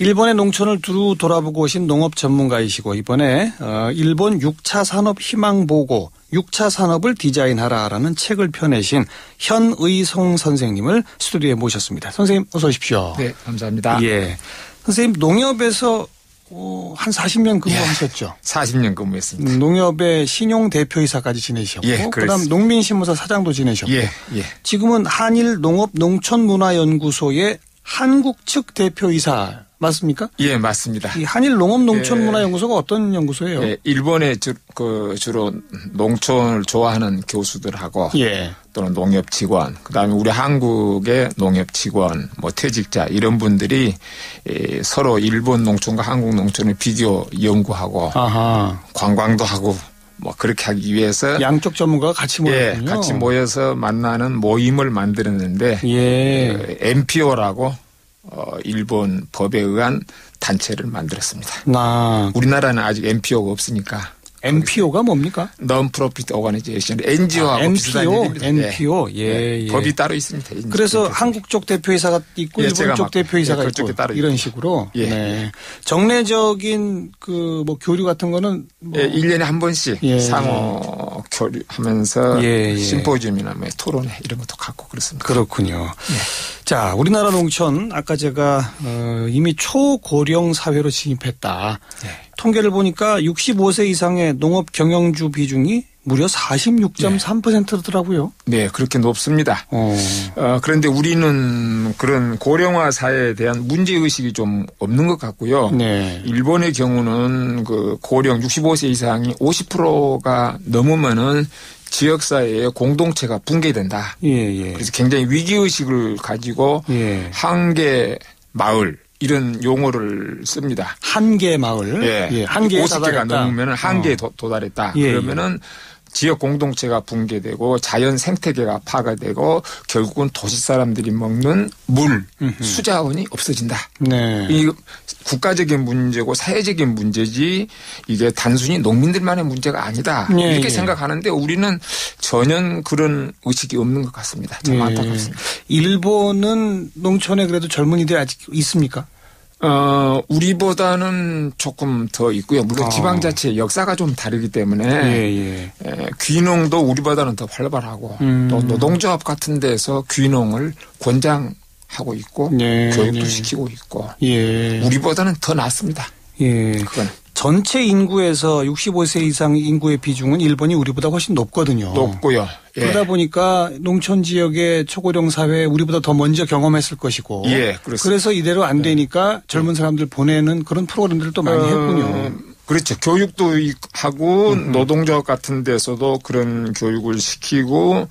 일본의 농촌을 두루 돌아보고 오신 농업 전문가이시고 이번에 어, 일본 6차 산업 희망 보고 6차 산업을 디자인하라라는 책을 펴내신 현의송 선생님을 스튜디오에 모셨습니다. 선생님 어서 오십시오. 네, 감사합니다. 예. 선생님 농협에서 어, 한 40년 근무하셨죠? 예, 40년 근무했습니다. 농협의 신용 대표이사까지 지내셨고 예, 그다음 농민신문사 사장도 지내셨고 예, 예. 지금은 한일 농업 농촌문화연구소의 한국 측 대표이사 맞습니까? 예, 맞습니다. 이 한일 농업 농촌문화연구소가 어떤 연구소예요? 예, 일본에 주, 그 주로 농촌을 좋아하는 교수들하고 예. 또는 농협 직원, 그다음에 우리 한국의 농협 직원, 뭐 퇴직자 이런 분들이 예, 서로 일본 농촌과 한국 농촌을 비교 연구하고 아하. 관광도 하고 뭐 그렇게 하기 위해서 양쪽 전문가가 같이 예, 모였군요. 같이 모여서 만나는 모임을 만들었는데 예. 그 MPO라고 어, 일본 법에 의한 단체를 만들었습니다. 나 우리나라는 아직 MPO가 없으니까 NPO가 뭡니까? Non-Profit Organization, NGO하고 아, 비슷한 NPO, 일입니다. NPO. 예, 예. 법이 따로 있습니다. 그래서 한국 쪽 대표이사가 있고 예, 일본 쪽 막- 대표이사가 예, 있고 따로 이런 있고. 식으로. 예. 네. 정례적인 그 뭐 교류 같은 거는 뭐 예, 1년에 한 번씩 예. 상호 교류하면서 예, 예. 심포지움이나 뭐 토론회 이런 것도 갖고 그렇습니다. 그렇군요. 자, 우리나라 농촌 아까 제가 어, 이미 초고령 사회로 진입했다. 예. 통계를 보니까 65세 이상의 농업 경영주 비중이 무려 46.3%더라고요. 네, 그렇게 높습니다. 어. 어, 그런데 우리는 그런 고령화 사회에 대한 문제 의식이 좀 없는 것 같고요. 네. 일본의 경우는 그 고령 65세 이상이 50%가 넘으면은 지역사회의 공동체가 붕괴된다. 예, 예. 그래서 굉장히 위기의식을 가지고 예. 한계 마을 이런 용어를 씁니다. 한계 마을. 예. 한계에 50개가 다다랐다. 넘으면 한계에 어. 도- 도달했다. 예, 그러면은 지역 공동체가 붕괴되고 자연 생태계가 파괴되고 결국은 도시 사람들이 먹는 물, 수자원이 없어진다. 네. 이 국가적인 문제고 사회적인 문제지 이게 단순히 농민들만의 문제가 아니다. 예, 이렇게 예. 생각하는데 우리는 전혀 그런 의식이 없는 것 같습니다. 참 예. 안타깝습니다. 일본은 농촌에 그래도 젊은이들이 아직 있습니까? 어, 우리보다는 조금 더 있고요. 물론 어. 지방자치의 역사가 좀 다르기 때문에 예, 예. 에, 귀농도 우리보다는 더 활발하고 음. 또 노동조합 같은 데서 귀농을 권장하고 있고 네, 교육도 네. 시키고 있고 예. 우리보다는 더 낫습니다. 예. 그건 전체 인구에서 65세 이상 인구의 비중은 일본이 우리보다 훨씬 높거든요. 높고요. 예. 그러다 보니까 농촌 지역의 초고령 사회 우리보다 더 먼저 경험했을 것이고. 예, 그렇습니다. 그래서 이대로 안 되니까 젊은 사람들 보내는 그런 프로그램들을 또 많이 어, 했군요. 그렇죠. 교육도 이- 하고 노동조합 같은 데서도 그런 교육을 시키고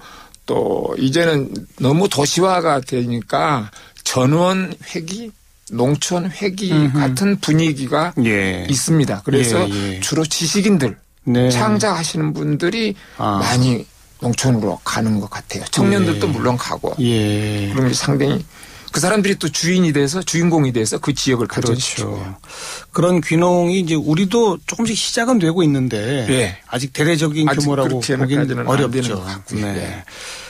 또 이제는 너무 도시화가 되니까 전원 회기, 농촌 회기 같은 분위기가 예. 있습니다. 그래서 예, 예. 주로 지식인들, 네. 창작하시는 분들이 아. 많이 농촌으로 가는 것 같아요. 청년들도 예. 물론 가고. 예. 그러면 상당히 그 사람들이 또 주인이 돼서 주인공이 돼서 그 지역을 발전시키고. 그렇죠. 그런 귀농이 이제 우리도 조금씩 시작은 되고 있는데 예. 아직 대대적인 아직 규모라고 보기는 어렵죠. 네. 예.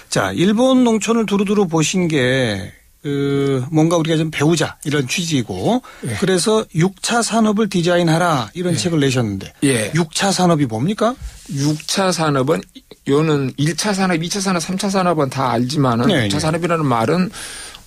자, 일본 농촌을 두루두루 보신 게 그, 뭔가 우리가 좀 배우자 이런 취지이고 예. 그래서 6차 산업을 디자인하라 이런 책을 내셨는데 예. 6차 산업이 뭡니까? 6차 산업은 요는 1차 산업, 2차 산업, 3차 산업은 다 알지만은 네, 6차 네. 산업이라는 말은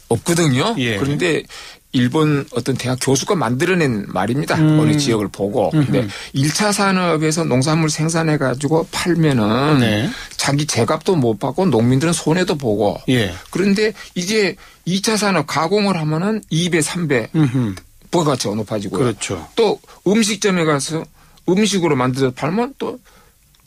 없거든요. 예. 그런데 일본 어떤 대학 교수가 만들어낸 말입니다. 음. 어느 지역을 보고. 근데 1차 산업에서 농산물 생산해 가지고 팔면은 네. 자기 제값도 못 받고 농민들은 손해도 보고. 예. 그런데 이제 2차 산업 가공을 하면은 2배, 3배 음흠. 부가가치가 높아지고요. 그렇죠. 또 음식점에 가서 음식으로 만들어서 팔면 또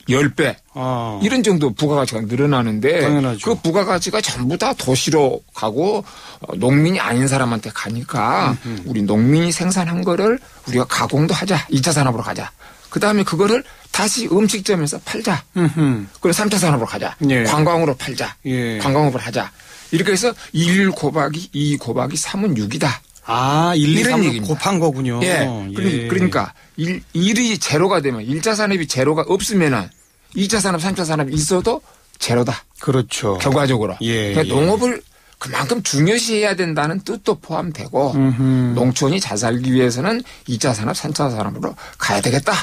10배 아. 이런 정도 부가가치가 늘어나는데 당연하죠. 그 부가가치가 전부 다 도시로 가고 어, 농민이 아닌 사람한테 가니까 우리 농민이 생산한 거를 우리가 가공도 하자. 2차 산업으로 가자. 그다음에 그거를 다시 음식점에서 팔자. 음흠. 그리고 3차 산업으로 가자. 예. 관광으로 팔자. 예. 관광업을 하자. 이렇게 해서 1 곱하기 2 곱하기 3은 6이다. 아, 1, 2, 이런 3을 얘기입니다. 곱한 거군요. 예. 예. 그러- 그러니까 일, 일이 제로가 되면 1차 산업이 제로가 없으면은 2차 산업, 3차 산업이 있어도 제로다. 그렇죠. 결과적으로. 예, 그러니까 예. 농업을 그만큼 중요시해야 된다는 뜻도 포함되고 음흠. 농촌이 잘 살기 위해서는 2차 산업, 3차 산업으로 가야 되겠다.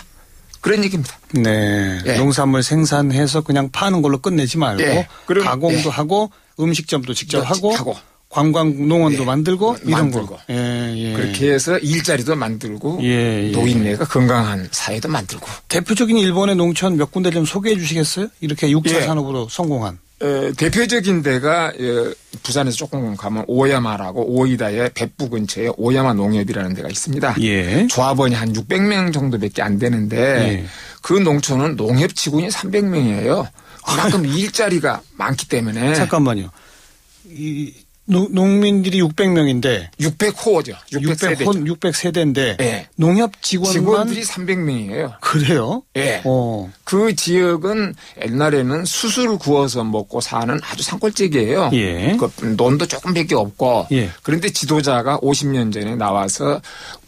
그런 얘기입니다. 네. 예. 농산물 생산해서 그냥 파는 걸로 끝내지 말고 예. 가공도 예. 하고 음식점도 직접 또 하고, 하고. 관광 농원도 예. 만들고 이런 만들고. 거. 예, 예. 그렇게 해서 일자리도 만들고 예, 예. 노인네가 건강한 사회도 만들고 대표적인 일본의 농촌 몇 군데 좀 소개해 주시겠어요? 이렇게 6차 예. 산업으로 성공한. 어, 대표적인 데가 예, 부산에서 조금 가면 오야마라고 오이다의別府 근처에 오야마 농협이라는 데가 있습니다. 예. 조합원이 한 600명 정도밖에 안 되는데 예. 그 농촌은 농협 직원이 300명이에요. 그만큼 일자리가 많기 때문에 잠깐만요. 이 노- 농민들이 600명인데 600호죠. 600세대. 600혼 600세대인데 예. 농협 직원만 직원들이 300명이에요. 그래요? 예. 어. 그 지역은 옛날에는 수술 구워서 먹고 사는 아주 산골짜기예요. 예. 그 논도 조금밖에 없고. 예. 그런데 지도자가 50년 전에 나와서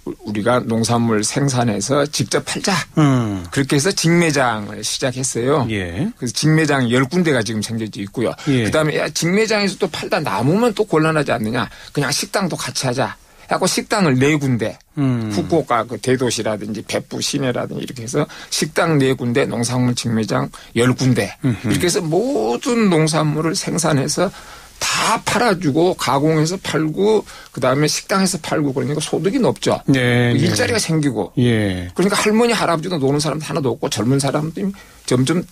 우- 우리가 농산물 생산해서 직접 팔자. 음. 그렇게 해서 직매장을 시작했어요. 예. 그래서 직매장 10군데가 지금 생겨져 있고요. 예. 그다음에 야, 직매장에서 또 팔다 남으면 또 곤란하지 않느냐. 그냥 식당도 같이 하자. 하고 식당을 네 군데 음. 후쿠오카 그 대도시라든지別府 시내라든지 이렇게 해서 식당 네 군데 농산물 직매장 열 군데 이렇게 해서 모든 농산물을 생산해서 다 팔아주고 가공해서 팔고 그 다음에 식당에서 팔고 그러니까 소득이 높죠. 네. 네. 일자리가 생기고 예. 그러니까 할머니 할아버지도 노는 사람도 하나도 없고 젊은 사람들이 점점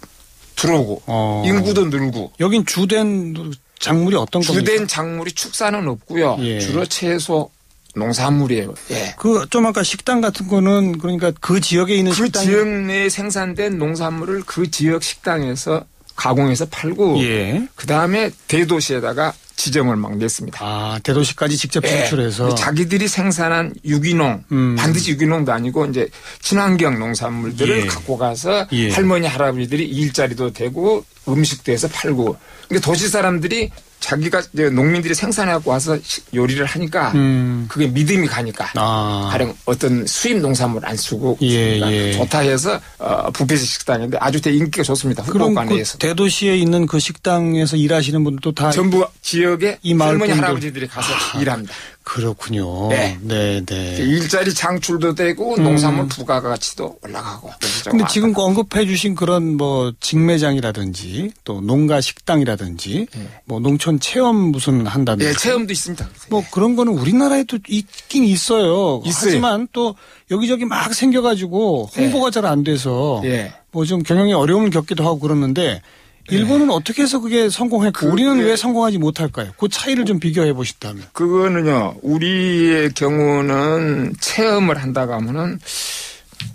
들어오고 어. 인구도 늘고 여긴 주된 작물이 어떤 겁니까? 주된 작물이 축사는 없고요. 예. 주로 채소 농산물이에요. 예. 그 좀 아까 식당 같은 거는 그러니까 그 지역에 있는 그 식당 지역 내에 생산된 농산물을 그 지역 식당에서 가공해서 팔고 예. 그 다음에 대도시에다가 지점을 막 냈습니다. 아, 대도시까지 직접 예. 진출해서 자기들이 생산한 유기농 음. 반드시 유기농도 아니고 이제 친환경 농산물들을 예. 갖고 가서 예. 할머니 할아버지들이 일자리도 되고 음식도 해서 팔고 그러니까 도시 사람들이 자기가 이제 농민들이 생산해갖고 와서 시- 요리를 하니까 음. 그게 믿음이 가니까 아. 가령 어떤 수입 농산물 안 쓰고 예, 예. 좋다 해서 어, 부페식 식당인데 아주 되게 인기가 좋습니다. 그럼 그 대도시에 있는 그 식당에서 일하시는 분들도 다 전부 지역 에 이 마을 할머니 분들. 할아버지들이 가서 일합니다. 그렇군요. 네. 네, 네. 일자리 창출도 되고 농산물 부가 가치도 올라가고. 음. 근데 지금 그 언급해 주신 그런 뭐 직매장이라든지 또 농가 식당이라든지 뭐 농촌 체험 무슨 한다든지 예, 체험도 있습니다. 뭐 그런 거는 우리나라에도 있긴 있어요. 있어요. 하지만 또 여기저기 막 생겨 가지고 홍보가 잘 안 돼서 예. 뭐좀 경영에 어려움을 겪기도 하고 그러는데 일본은 어떻게 해서 그게 성공했고 그- 우리는 예. 왜 성공하지 못할까요? 그 차이를 좀 비교해 보신다면. 그거는요, 우리의 경우는 체험을 한다고 하면은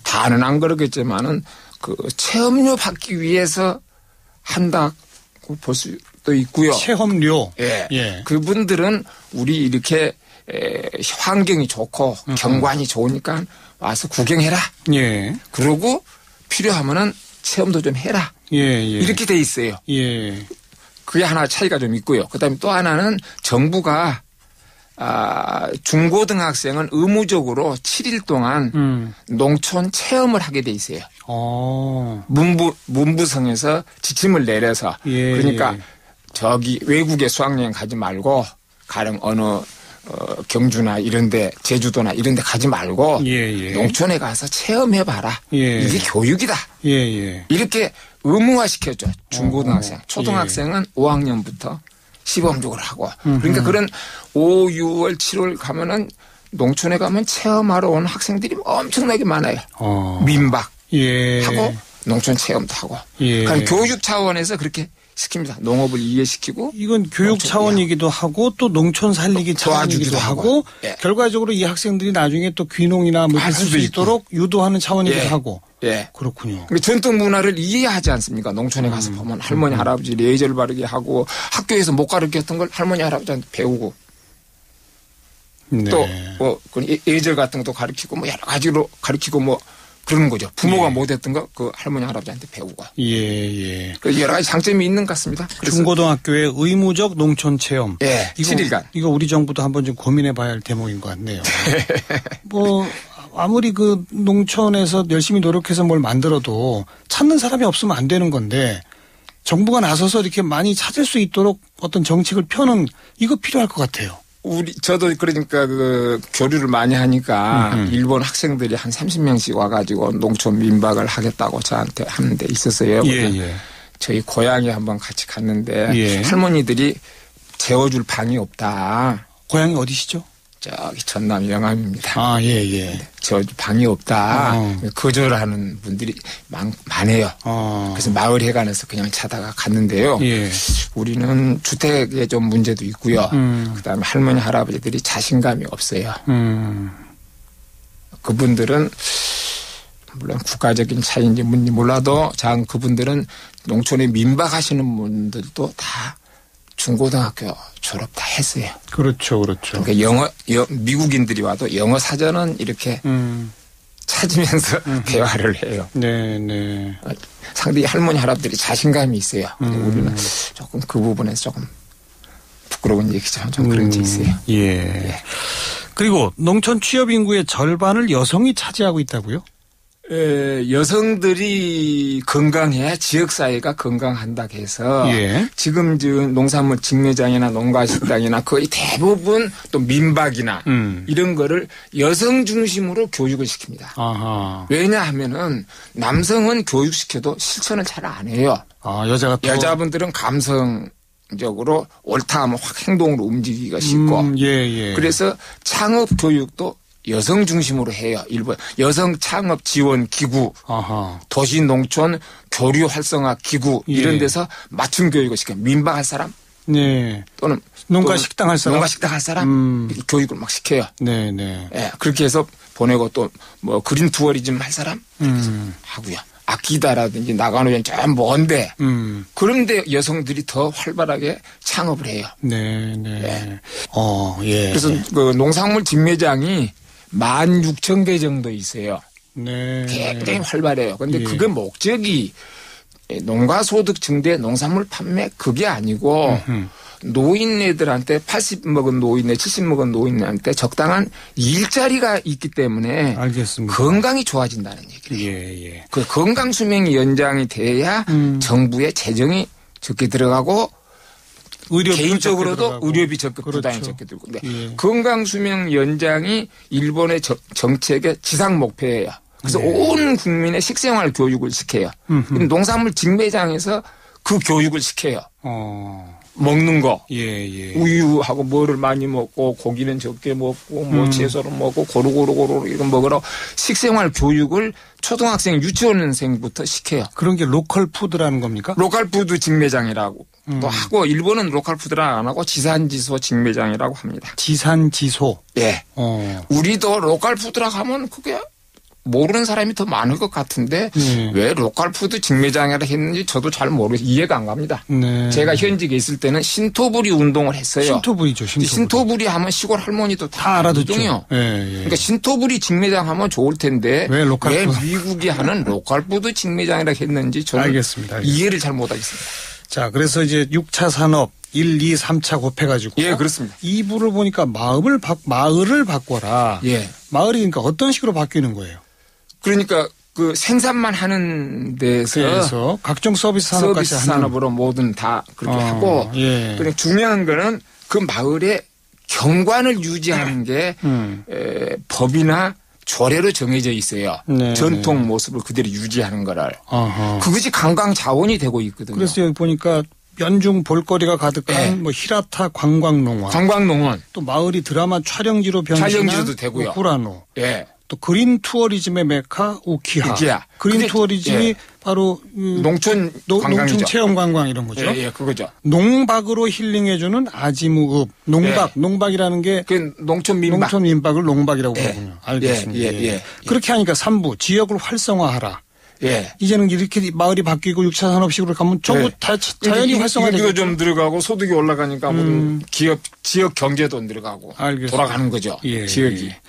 다는 안 그러겠지만은 그 체험료 받기 위해서 한다고 볼 수도 있고요. 체험료. 예. 예. 그분들은 우리 이렇게 에, 환경이 좋고 경관이 좋으니까 와서 구경해라. 예. 그러고 필요하면은 체험도 좀 해라. 예, 예. 이렇게 돼 있어요. 예. 그게 하나 차이가 좀 있고요. 그다음에 또 하나는 정부가 아, 중고등학생은 의무적으로 7일 동안 음. 농촌 체험을 하게 돼 있어요. 어. 문부 문부성에서 지침을 내려서 예. 그러니까 저기 외국에 수학여행 가지 말고 가령 어느 어, 경주나 이런데 제주도나 이런데 가지 말고 예, 예. 농촌에 가서 체험해 봐라. 예. 이게 교육이다. 예, 예. 이렇게 의무화 시켜줘. 중고등학생. 어, 초등학생은 5학년부터 시범적으로 하고. 음흠. 그러니까 그런 5, 6월, 7월 가면은 농촌에 가면 체험하러 오는 학생들이 엄청나게 많아요. 어. 민박 예. 하고 농촌 체험도 하고. 예. 그러니까 교육 차원에서 그렇게 시킵니다. 농업을 이해시키고 이건 교육 농촌 차원이기도 하고 또 농촌 살리기 차원이기도 도와주기도 하고. 예. 결과적으로 이 학생들이 나중에 또 귀농이나 할 뭐할수 수도 있고. 있도록 유도하는 차원이기도 예. 하고 예. 그렇군요. 그 전통 문화를 이해하지 않습니까? 농촌에 음. 가서 보면 할머니 할아버지 예절 바르게 하고 학교에서 못 가르쳤던 걸 할머니 할아버지한테 배우고 네. 또뭐 예절 같은 것도 가르치고 뭐 여러 가지로 가르치고 뭐 그러는 거죠. 부모가 예. 못했던 거 그 할머니 할아버지한테 배우고 예, 예. 그 여러 가지 장점이 있는 것 같습니다. 중고등학교의 의무적 농촌 체험. 예, 이거, 7일간. 이거 우리 정부도 한번 좀 고민해 봐야 할 대목인 것 같네요. 뭐, 아무리 그 농촌에서 열심히 노력해서 뭘 만들어도 찾는 사람이 없으면 안 되는 건데 정부가 나서서 이렇게 많이 찾을 수 있도록 어떤 정책을 펴는 이거 필요할 것 같아요. 우리 저도 그러니까 그 교류를 많이 하니까 음흠. 일본 학생들이 한 30명씩 와가지고 농촌 민박을 하겠다고 저한테 하는 데 있었어요. 예. 저희 고향에 한번 같이 갔는데 예. 할머니들이 재워줄 방이 없다. 고향이 어디시죠? 저기 전남 영암입니다. 아, 예, 예. 재워줄 방이 없다. 어. 거절하는 분들이 많, 많아요. 어. 그래서 마을 회관에서 그냥 자다가 갔는데요. 예. 우리는 주택에 좀 문제도 있고요. 음. 그 다음에 할머니 할아버지들이 자신감이 없어요. 음. 그분들은 물론 국가적인 차이인지 뭔지 몰라도 장 그분들은 농촌에 민박하시는 분들도 다 중고등학교 졸업 다 했어요. 그렇죠, 그렇죠. 그러니까 영어, 여- 미국인들이 와도 영어 사전은 이렇게 음. 찾으면서 대화를 해요. 네, 네. 상당히 할머니 할아버지들이 자신감이 있어요. 음. 우리는 조금 그 부분에서 조금 부끄러운 얘기지만 좀 그런 게 음, 있어요. 예. 그리고 농촌 취업 인구의 절반을 여성이 차지하고 있다고요? 에, 여성들이 건강해야 지역 사회가 건강한다 해서 예. 지금 저 농산물 직매장이나 농가식당이나 거의 대부분 또 민박이나 음. 이런 거를 여성 중심으로 교육을 시킵니다. 아하. 왜냐하면은 남성은 교육시켜도 실천을 잘 안 해요. 아, 여자가 또. 여자분들은 감성 적으로 옳다 하면 확 행동으로 움직이기가 쉽고 음, 예, 예. 그래서 창업 교육도 여성 중심으로 해요. 일본 여성 창업 지원 기구 아하. 도시 농촌 교류 활성화 기구 예. 이런 데서 맞춤 교육을 시켜 민박할 사람 네. 또는 농가 또는 식당 할 사람? 농가 식당 할 사람 음. 교육을 막 시켜요. 네, 네. 예, 그렇게 해서 보내고 또 뭐 그린 투어리즘 할 사람 음. 하고요. 아키다라든지 나가노현 좀 먼데 음. 그런데 여성들이 더 활발하게 창업을 해요. 네, 네. 예. 어, 예. 그래서 그 농산물 직매장이 16,000개 정도 있어요. 네. 굉장히 활발해요. 근데 예. 그게 목적이 농가 소득 증대 농산물 판매 그게 아니고 음. 노인네들한테 80 먹은 노인네, 70 먹은 노인네한테 적당한 일자리가 있기 때문에 알겠습니다. 건강이 좋아진다는 얘기를 해요. 예, 예. 그 건강 수명이 연장이 돼야 음. 정부의 재정이 적게 들어가고 의료비 개인적으로도 의료비 부담이 그렇죠. 적게 들고. 근데 예. 건강 수명 연장이 일본의 저- 정책의 지상 목표예요. 그래서 네. 온 국민의 식생활 교육을 시켜요. 농산물 직매장에서 그 교육을 시켜요. 어. 먹는 거. 예, 예. 우유하고 뭐를 많이 먹고 고기는 적게 먹고 뭐 음. 채소를 먹고 고루고루고루 이거 먹으러 식생활 교육을 초등학생 유치원생부터 시켜요. 그런 게 로컬 푸드라는 겁니까? 로컬 푸드 직매장이라고 음. 또 하고 일본은 로컬 푸드라 안 하고 지산지소 직매장이라고 합니다. 지산지소. 예. 어. 우리도 로컬 푸드라 하면 그게 모르는 사람이 더 많을 것 같은데 네. 왜 로컬 푸드 직매장이라 했는지 저도 잘 모르겠어요. 이해가 안 갑니다. 네. 제가 현직에 있을 때는 신토부리 운동을 했어요. 신토부리죠, 신토부리. 신토부리 하면 시골 할머니도 다, 다 알아듣죠. 예, 예. 그러니까 신토부리 직매장 하면 좋을 텐데 왜 푸드? 미국이 하는 로컬 푸드 직매장이라 했는지 저는 알겠습니다, 알겠습니다. 이해를 잘 못하겠습니다. 자, 그래서 이제 6차 산업 1, 2, 3차 곱해가지고. 예, 그렇습니다. 2부를 보니까 마음을 바, 마을을 바꿔라. 예. 마을이 그러니까 어떤 식으로 바뀌는 거예요? 그러니까 그 생산만 하는 데서 그래서 각종 서비스 산업까지 서비스 하는. 산업으로 뭐든 다 그렇게 어, 하고 예. 그냥 중요한 거는 그 마을의 경관을 유지하는 게 음. 에, 법이나 조례로 정해져 있어요. 네, 전통 네. 모습을 그대로 유지하는 거를. 어허. 그것이 관광 자원이 되고 있거든요. 그래서 여기 보니까 연중 볼거리가 가득한 예. 뭐 히라타 관광농원 관광농원. 또 마을이 드라마 촬영지로 변신한 촬영지로도 되고요. 뭐 후라노 예. 또 그린 투어리즘의 메카 우키하 우키하. 그린 투어리즘이 예. 바로 음, 농촌 노-. 농촌 체험 관광 이런 거죠. 예, 예, 그거죠. 농박으로 힐링해주는 아지무읍 농박 예. 농박이라는 게 그 농촌 민박. 농촌 민박을 농박이라고 예. 부르군요. 알겠습니다. 예, 예, 예. 그렇게 하니까 3부 지역을 활성화하라. 예. 이제는 이렇게 마을이 바뀌고 6차 산업식으로 가면 전부 예. 다 자- 자연히 이거 활성화되죠. 좀 들어가고 소득이 올라가니까 모든 음. 기업 지역 경제도 늘어가고 알겠습니다. 돌아가는 거죠. 예, 지역이. 예.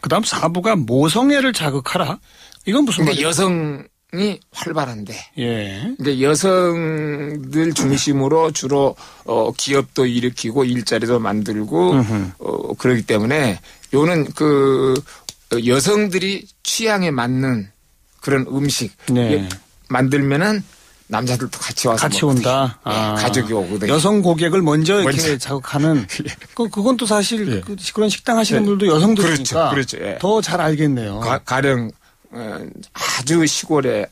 그다음 4부가 모성애를 자극하라. 이건 무슨 그러니까 말이에요? 여성이 활발한데 예. 그러니까 여성들 중심으로 주로 어 기업도 일으키고 일자리도 만들고 음흠. 어 그러기 때문에 요는 그 여성들이 취향에 맞는 그런 음식 네. 예, 만들면은 남자들도 같이 와서 같이. 온다. 예, 아. 가족이 오거든요. 여성 고객을 먼저 이렇게 먼저. 자극하는. 그 그건 또 사실 예. 그 그런 식당 하시는 예. 분들도 여성들이니까 그렇죠, 그렇죠, 예. 더잘 알겠네요. 가, 가령 어, 아주 시골에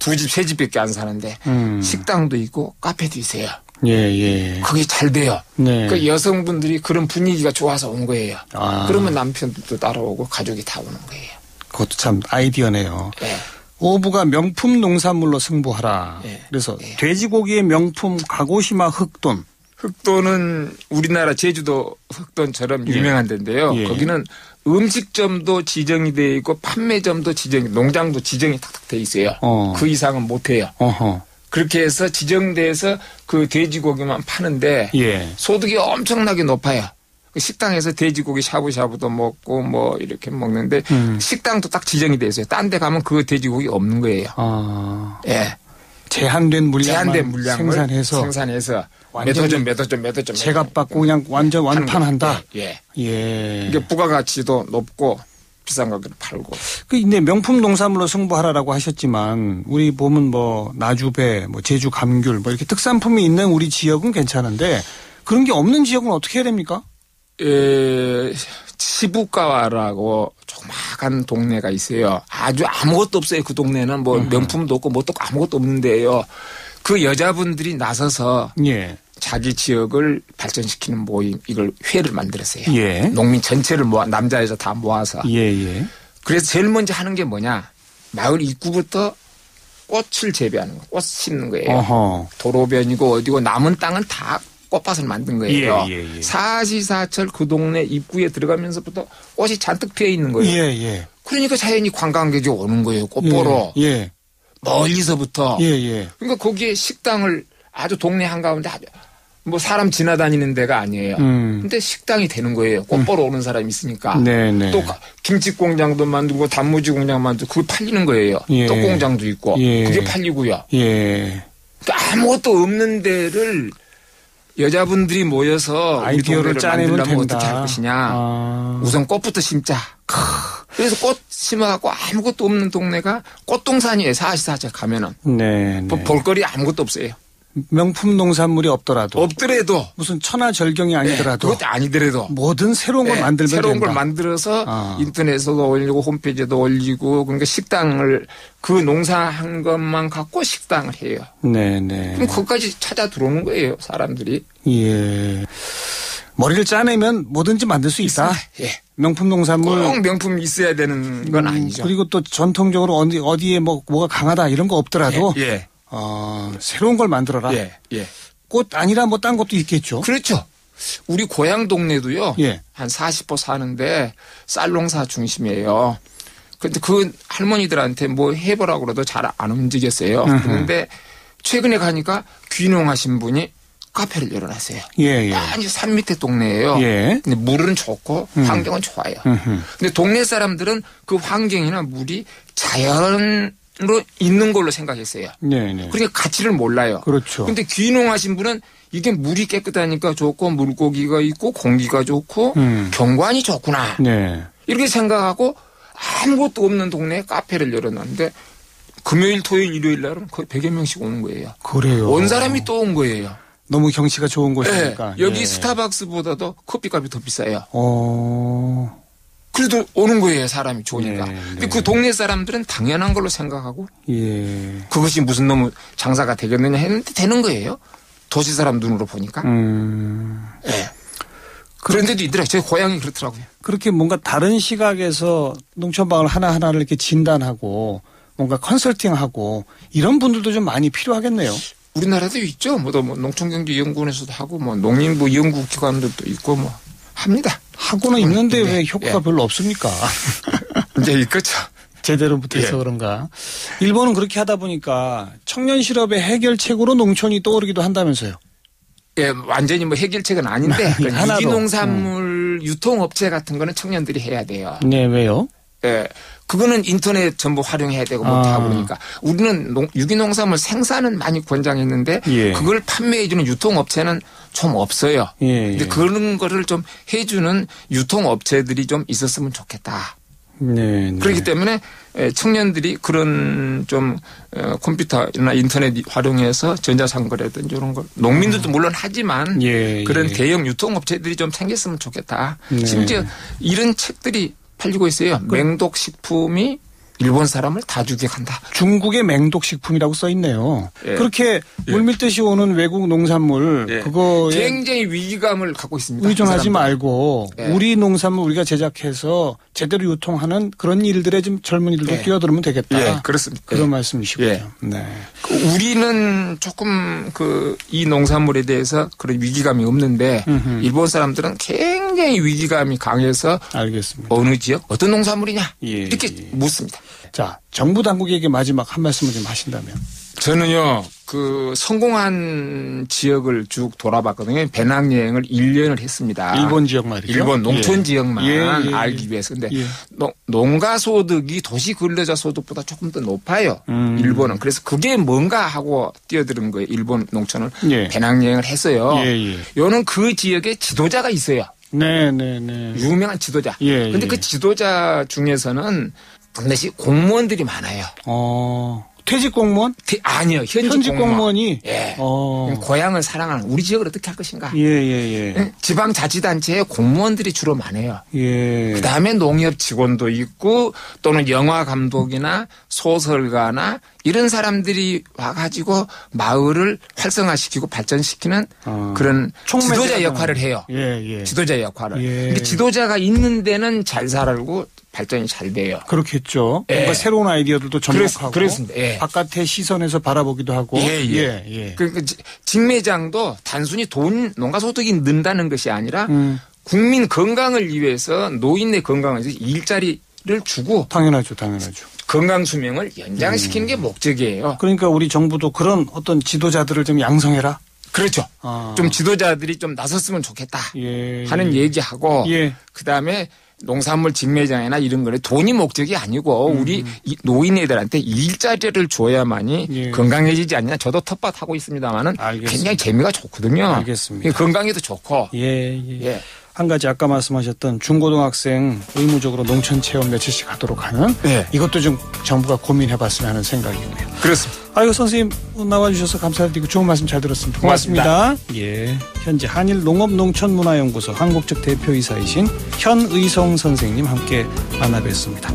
두 집 세 집밖에 안 사는데 음. 식당도 있고 카페도 있어요. 예 예. 그게 잘 돼요. 네. 그 여성분들이 그런 분위기가 좋아서 온 거예요. 아. 그러면 남편도 따라오고 가족이 다 오는 거예요. 그것도 참 아이디어네요. 예. 오부가 명품 농산물로 승부하라. 예. 그래서 예. 돼지고기의 명품 가고시마 흑돈. 흑도는 우리나라 제주도 흑돈처럼 유명한 데인데요. 예. 거기는 음식점도 지정이 돼 있고 판매점도 지정이 농장도 지정이 탁탁 돼 있어요. 어. 그 이상은 못 해요. 어허. 그렇게 해서 지정돼서 그 돼지고기만 파는데 예. 소득이 엄청나게 높아요. 그 식당에서 돼지고기 샤브샤브도 먹고 뭐 이렇게 먹는데 음. 식당도 딱 지정이 돼 있어요. 딴 데 가면 그 돼지고기 없는 거예요. 아. 예. 제한된 물량 제한된 물량을 생산해서 생산해서 완전히 몇 호점 몇 호점 몇 호점 제값 받고 그냥 완전 완판한다. 거예요. 예. 예. 이게 부가가치도 높고 비싼 가격에 팔고 그 이제 명품 농산물로 승부하라라고 하셨지만 우리 보면 뭐 나주배, 뭐 제주 감귤 뭐 이렇게 특산품이 있는 우리 지역은 괜찮은데 그런 게 없는 지역은 어떻게 해야 됩니까? 에, 시부가와라고 조그마한 동네가 있어요. 아주 아무것도 없어요. 그 동네는 뭐 명품도 없고 뭐 또 아무것도 없는데요. 그 여자분들이 나서서 예. 자기 지역을 발전시키는 모임 이걸 회를 만들었어요. 예. 농민 전체를 모아 남자 여자 다 모아서 예, 예. 그래서 제일 먼저 하는 게 뭐냐 마을 입구부터 꽃을 재배하는 거, 꽃 심는 거예요. 어허. 도로변이고 어디고 남은 땅은 다 꽃밭을 만든 거예요. 예, 예, 예. 사시사철 그 동네 입구에 들어가면서부터 꽃이 잔뜩 피어 있는 거예요. 예, 예. 그러니까 자연히 관광객이 오는 거예요. 꽃 보러 예. 멀리서부터. 예, 예. 그러니까 거기에 식당을 아주 동네 한가운데 아주 뭐 사람 지나다니는 데가 아니에요. 음. 근데 식당이 되는 거예요. 꽃 보러 오는 사람이 있으니까. 네, 네. 또 가- 김치 공장도 만들고 단무지 공장 만들고 그게 팔리는 거예요. 예. 떡 공장도 있고 예. 그게 팔리고요. 예. 그러니까 아무것도 없는 데를 여자분들이 모여서 아이디어를 짜내면 된다. 어떻게 할 것이냐. 아. 우선 꽃부터 심자. 그래서 꽃 심어갖고 아무것도 없는 동네가 꽃동산이에요. 사시사철 가면은. 네, 뭐 네. 볼거리 아무것도 없어요. 명품 농산물이 없더라도 없더라도 무슨 천하절경이 아니더라도 그것도 아니더라도 뭐든 새로운 걸 네, 만들면 새로운 된다. 걸 만들어서 아. 인터넷에도 올리고 홈페이지에도 올리고 그러니까 식당을 그 농사한 것만 갖고 식당을 해요. 네, 네. 그럼 거기까지 찾아 들어오는 거예요, 사람들이. 예. 머리를 짜내면 뭐든지 만들 수 있다. 예. 명품 농산물 꼭 명품이 있어야 되는 건 아니죠. 음, 그리고 또 전통적으로 어디 어디에 뭐 뭐가 강하다 이런 거 없더라도 예, 어, 새로운 걸 만들어라. 예, 예. 꽃 아니라 뭐 딴 것도 있겠죠. 그렇죠. 우리 고향 동네도요. 예. 한 40호 사는데 쌀 농사 중심이에요. 근데 그 할머니들한테 뭐 해보라고 그래도 잘 안 움직였어요. 그런데 최근에 가니까 귀농하신 분이 카페를 열어놨어요. 예, 예. 아니 산 밑에 동네예요. 예. 근데 물은 좋고 음. 환경은 좋아요. 음흠. 근데 동네 사람들은 그 환경이나 물이 자연으 로 있는 걸로 생각했어요. 네, 네. 그러니까 가치를 몰라요. 그렇죠. 근데 귀농하신 분은 이게 물이 깨끗하니까 좋고 물고기가 있고 공기가 좋고 음. 경관이 좋구나. 네. 이렇게 생각하고 아무것도 없는 동네에 카페를 열어놨는데 금요일, 토요일, 일요일 날은 거의 100여 명씩 오는 거예요. 그래요. 온 사람이 또 온 거예요. 너무 경치가 좋은 예, 곳이니까. 여기 예. 스타벅스보다도 커피값이 더 비싸요. 어. 그래도 오는 거예요, 사람이 좋으니까. 네, 근데 네. 그 동네 사람들은 당연한 걸로 생각하고 예. 그것이 무슨 너무 장사가 되겠느냐 했는데 되는 거예요. 도시 사람 눈으로 보니까. 음. 예. 그런 데도 있더라고요. 제 고향이 그렇더라고요. 그렇게 뭔가 다른 시각에서 농촌방을 하나하나를 이렇게 진단하고 뭔가 컨설팅하고 이런 분들도 좀 많이 필요하겠네요. 우리나라도 있죠. 뭐또 뭐 농촌경제연구원에서도 하고 뭐 농림부 연구기관들도 있고 뭐 합니다. 하고는 있는데 네, 왜 효과가 예. 별로 없습니까? 이제 있겠죠. 제대로 못해서 예. 그런가. 일본은 그렇게 하다 보니까 청년 실업의 해결책으로 농촌이 떠오르기도 한다면서요. 예, 완전히 뭐 해결책은 아닌데 그 하나도. 유기농산물 유통업체 같은 거는 청년들이 해야 돼요. 네, 왜요? 예. 그거는 인터넷 전부 활용해야 되고 뭐다 아. 그러니까 우리는 농- 유기농산물 생산은 많이 권장했는데 예. 그걸 판매해주는 유통업체는 좀 없어요. 예, 근데 예. 그런 거를 좀 해주는 유통업체들이 좀 있었으면 좋겠다. 네, 네. 그렇기 때문에 에, 청년들이 그런 좀 어, 컴퓨터나 인터넷 활용해서 전자상거래든 이런 걸 농민들도 물론 하지만 예, 그런 예. 대형 유통업체들이 좀 생겼으면 좋겠다. 네. 심지어 이런 책들이 팔리고 있어요. 맹독 식품이 일본 사람을 다 죽게 간다. 중국의 맹독식품이라고 써 있네요. 예. 그렇게 예. 물밀듯이 오는 외국 농산물 예. 그거에 굉장히 위기감을 갖고 있습니다. 의존하지 그. 말고 예. 우리 농산물 우리가 제작해서 제대로 유통하는 그런 일들에 좀 젊은이들도 예. 뛰어들면 되겠다. 예, 그렇습니다. 그런 예. 말씀이시군요. 예. 네. 그 우리는 조금 그 이 농산물에 대해서 그런 위기감이 없는데 음흠. 일본 사람들은 굉장히 위기감이 강해서 알겠습니다. 어느 지역 어떤 농산물이냐 예, 이렇게 예. 묻습니다. 자, 정부 당국에게 마지막 한 말씀을 좀 하신다면. 저는요 그 성공한 지역을 쭉 돌아봤거든요. 배낭여행을 1년을 했습니다. 일본 지역 말이죠. 일본 농촌 예. 지역만 예, 예, 예. 알기 위해서. 근데 예. 농- 농가 소득이 도시 근로자 소득보다 조금 더 높아요. 음. 일본은. 그래서 그게 뭔가 하고 뛰어드는 거예요. 일본 농촌을 예. 배낭여행을 했어요. 요는 그 지역에 지도자가 있어요. 네, 네, 네. 유명한 지도자. 예, 근데 예. 그 지도자 중에서는 반드시 공무원들이 많아요. 어, 퇴직 공무원? 대- 아니요. 현직, 현직 공무원. 공무원 이? 예. 어. 고향을 사랑하는 우리 지역을 어떻게 할 것인가. 예, 예, 예. 지방 자치단체에 공무원들이 주로 많아요. 예. 그다음에 농협 직원도 있고 또는 영화 감독이나 소설가나 이런 사람들이 와 가지고 마을을 활성화시키고 발전시키는 어. 그런 지도자 역할을 해요. 예, 예. 지도자 역할을. 예. 근데 지도자가 있는 데는 잘 살고 발전이 잘 돼요. 그렇겠죠. 예. 뭔가 새로운 아이디어들도 접목하고 그렇- 그렇습니다. 예. 바깥의 시선에서 바라보기도 하고 예, 예. 예, 예. 그러니까 지- 직매장도 단순히 돈 농가 소득이 는다는 것이 아니라 음, 국민 건강을 위해서 노인의 건강을 위해서 일자리를 주고 당연하죠, 당연하죠. 건강 수명을 연장시키는 음. 게 목적이에요. 그러니까 우리 정부도 그런 어떤 지도자들을 좀 양성해라. 그렇죠. 아. 좀 지도자들이 좀 나섰으면 좋겠다 예. 하는 얘기하고 예. 그다음에 농산물 직매장이나 이런 거는 돈이 목적이 아니고 우리 이 노인애들한테 일자리를 줘야만이 음. 예. 건강해지지 않냐. 저도 텃밭 하고 있습니다만은. 굉장히 재미가 좋거든요. 알겠습니다. 건강에도 좋고. 예, 예. 예. 한 가지 아까 말씀하셨던 중고등학생 의무적으로 농촌 체험 며칠씩 하도록 하는 예. 이것도 좀 정부가 고민해 봤으면 하는 생각이고요. 그렇습니다. 아이고 선생님 나와주셔서 감사드리고 좋은 말씀 잘 들었습니다. 고맙습니다. 예, 현재 한일 농업 농촌 문화연구소 한국적 대표이사이신 현의성 선생님 함께 만나뵙습니다.